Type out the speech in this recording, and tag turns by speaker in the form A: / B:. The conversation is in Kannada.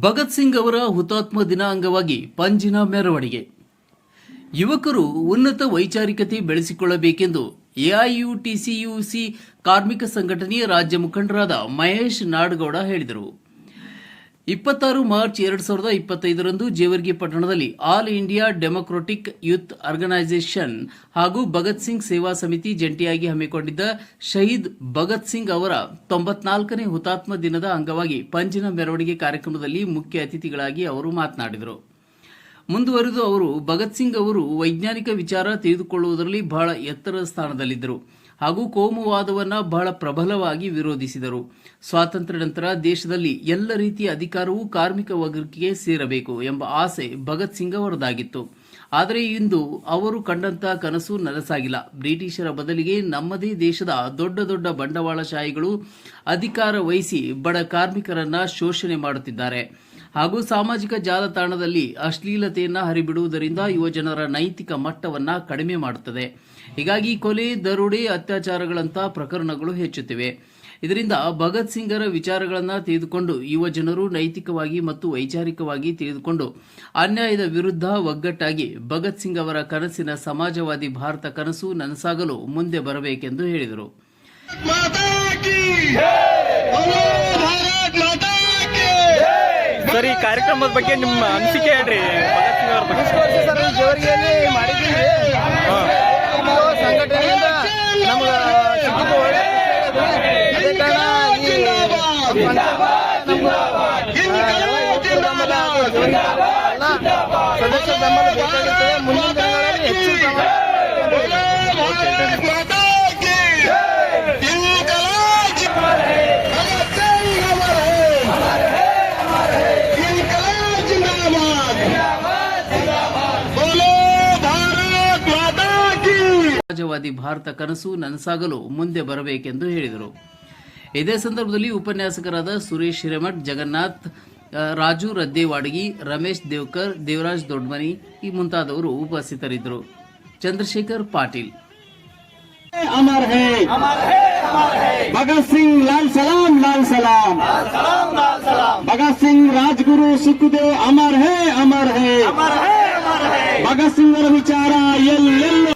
A: ಭಗತ್ ಸಿಂಗ್ ಅವರ ಹುತಾತ್ಮ ದಿನ ಅಂಗವಾಗಿ ಪಂಜಿನ ಮೆರವಣಿಗೆ. ಯುವಕರು ಉನ್ನತ ವೈಚಾರಿಕತೆ ಬೆಳೆಸಿಕೊಳ್ಳಬೇಕೆಂದು ಎಐಯುಟಿಸಿಯುಸಿ ಕಾರ್ಮಿಕ ಸಂಘಟನೆಯ ರಾಜ್ಯ ಮುಖಂಡರಾದ ಮಹೇಶ್ ನಾಡಗೌಡ ಹೇಳಿದರು. ಇಪ್ಪತ್ತಾರು ಮಾರ್ಚ್ ಎರಡು ಸಾವಿರದ ಇಪ್ಪತ್ತೈದರಂದು ಜೇವರ್ಗಿ ಪಟ್ಟಣದಲ್ಲಿ All India Democratic Youth Organisation ಹಾಗೂ ಭಗತ್ ಸಿಂಗ್ ಸೇವಾ ಸಮಿತಿ ಜಂಟಿಯಾಗಿ ಹಮ್ಮಿಕೊಂಡಿದ್ದ ಶಹೀದ್ ಭಗತ್ ಸಿಂಗ್ ಅವರ ತೊಂಬತ್ನಾಲ್ಕನೇ ಹುತಾತ್ಮ ದಿನದ ಅಂಗವಾಗಿ ಪಂಜಿನ ಮೆರವಣಿಗೆ ಕಾರ್ಯಕ್ರಮದಲ್ಲಿ ಮುಖ್ಯ ಅತಿಥಿಗಳಾಗಿ ಅವರು ಮಾತನಾಡಿದರು. ಮುಂದುವರೆದು ಅವರು ಭಗತ್ ಸಿಂಗ್ ಅವರು ವೈಜ್ಞಾನಿಕ ವಿಚಾರ ತಿಳಿದುಕೊಳ್ಳುವುದರಲ್ಲಿ ಬಹಳ ಎತ್ತರದ ಸ್ಥಾನದಲ್ಲಿದ್ದರು ಹಾಗೂ ಕೋಮುವಾದವನ್ನು ಬಹಳ ಪ್ರಬಲವಾಗಿ ವಿರೋಧಿಸಿದರು. ಸ್ವಾತಂತ್ರ್ಯ ನಂತರ ದೇಶದಲ್ಲಿ ಎಲ್ಲ ರೀತಿಯ ಅಧಿಕಾರವೂ ಕಾರ್ಮಿಕ ವರ್ಗಕ್ಕೆ ಸೇರಬೇಕು ಎಂಬ ಆಸೆ ಭಗತ್ ಸಿಂಗ್ ಅವರದಾಗಿತ್ತು. ಆದರೆ ಇಂದು ಅವರು ಕಂಡಂತಹ ಕನಸು ನನಸಾಗಿಲ್ಲ. ಬ್ರಿಟಿಷರ ಬದಲಿಗೆ ನಮ್ಮದೇ ದೇಶದ ದೊಡ್ಡ ದೊಡ್ಡ ಬಂಡವಾಳಶಾಹಿಗಳು ಅಧಿಕಾರ ವಹಿಸಿ ಬಡ ಕಾರ್ಮಿಕರನ್ನ ಶೋಷಣೆ ಮಾಡುತ್ತಿದ್ದಾರೆ. ಹಾಗೂ ಸಾಮಾಜಿಕ ಜಾಲತಾಣದಲ್ಲಿ ಅಶ್ಲೀಲತೆಯನ್ನು ಹರಿಬಿಡುವುದರಿಂದ ಯುವಜನರ ನೈತಿಕ ಮಟ್ಟವನ್ನ ಕಡಿಮೆ ಮಾಡುತ್ತದೆ. ಹೀಗಾಗಿ ಕೊಲೆ, ದರೋಡೆ, ಅತ್ಯಾಚಾರಗಳಂಥ ಪ್ರಕರಣಗಳು ಹೆಚ್ಚುತ್ತಿವೆ. ಇದರಿಂದ ಭಗತ್ ಸಿಂಗರ ವಿಚಾರಗಳನ್ನು ತಿಳಿದುಕೊಂಡು ಯುವ ಜನರು ನೈತಿಕವಾಗಿ ಮತ್ತು ವೈಚಾರಿಕವಾಗಿ ತಿಳಿದುಕೊಂಡು ಅನ್ಯಾಯದ ವಿರುದ್ಧ ಒಗ್ಗಟ್ಟಾಗಿ ಭಗತ್ ಸಿಂಗ್ ಅವರ ಕನಸಿನ ಸಮಾಜವಾದಿ ಭಾರತ ಕನಸು ನನಸಾಗಲು ಮುಂದೆ ಬರಬೇಕೆಂದು ಹೇಳಿದರು.
B: ಸರ್ ಈ ಕಾರ್ಯಕ್ರಮದ ಬಗ್ಗೆ ನಿಮ್ಮ ಅನಿಸಿಕೆ ಹೇಳ್ರಿ.
C: ಜೇವರಿಗೆಯಲ್ಲಿ ಮಾಡಿದ್ದೀವಿ. ಸಂಘಟನೆಯಿಂದ ನಮ್ಗೆ ಸಿಕ್ಕಿದ್ದು ಒಳ್ಳೆ. ಅದೇ ಕಾರಣ ಈ ಎಲ್ಲ ಸದಸ್ಯರ ಬೆಂಬಲ ಬೇಕಾಗುತ್ತದೆ ಮುಂದಿನ
A: ಸಮಾಜವಾದಿ ಭಾರತ ಕನಸು ನನಸಾಗಲು ಮುಂದೆ ಬರಬೇಕೆಂದು ಹೇಳಿದರು ಇದೇ ಸಂದರ್ಭದಲ್ಲಿ ಉಪನ್ಯಾಸಕರಾದ ಸುರೇಶ್ ಹಿರೇಮಠ್ ಜಗನ್ನಾಥ್ ಆ, ರಾಜು ರದ್ದೇವಾಡಗಿ ರಮೇಶ್ ದೇವ್ಕರ್ ದೇವರಾಜ್ ದೊಡ್ಮನಿ ಈ ಮುಂತಾದವರು ಉಪಸ್ಥಿತರಿದ್ದರು ಚಂದ್ರಶೇಖರ್ ಪಾಟೀಲ್
D: अमर है भगत सिंह लाल सलाम लाल सलाम भगत सिंह राजगुरु सुखदेव अमर है अमर है भगत सिंह विचार ಎಲ್ಲೆಲ್ಲೂ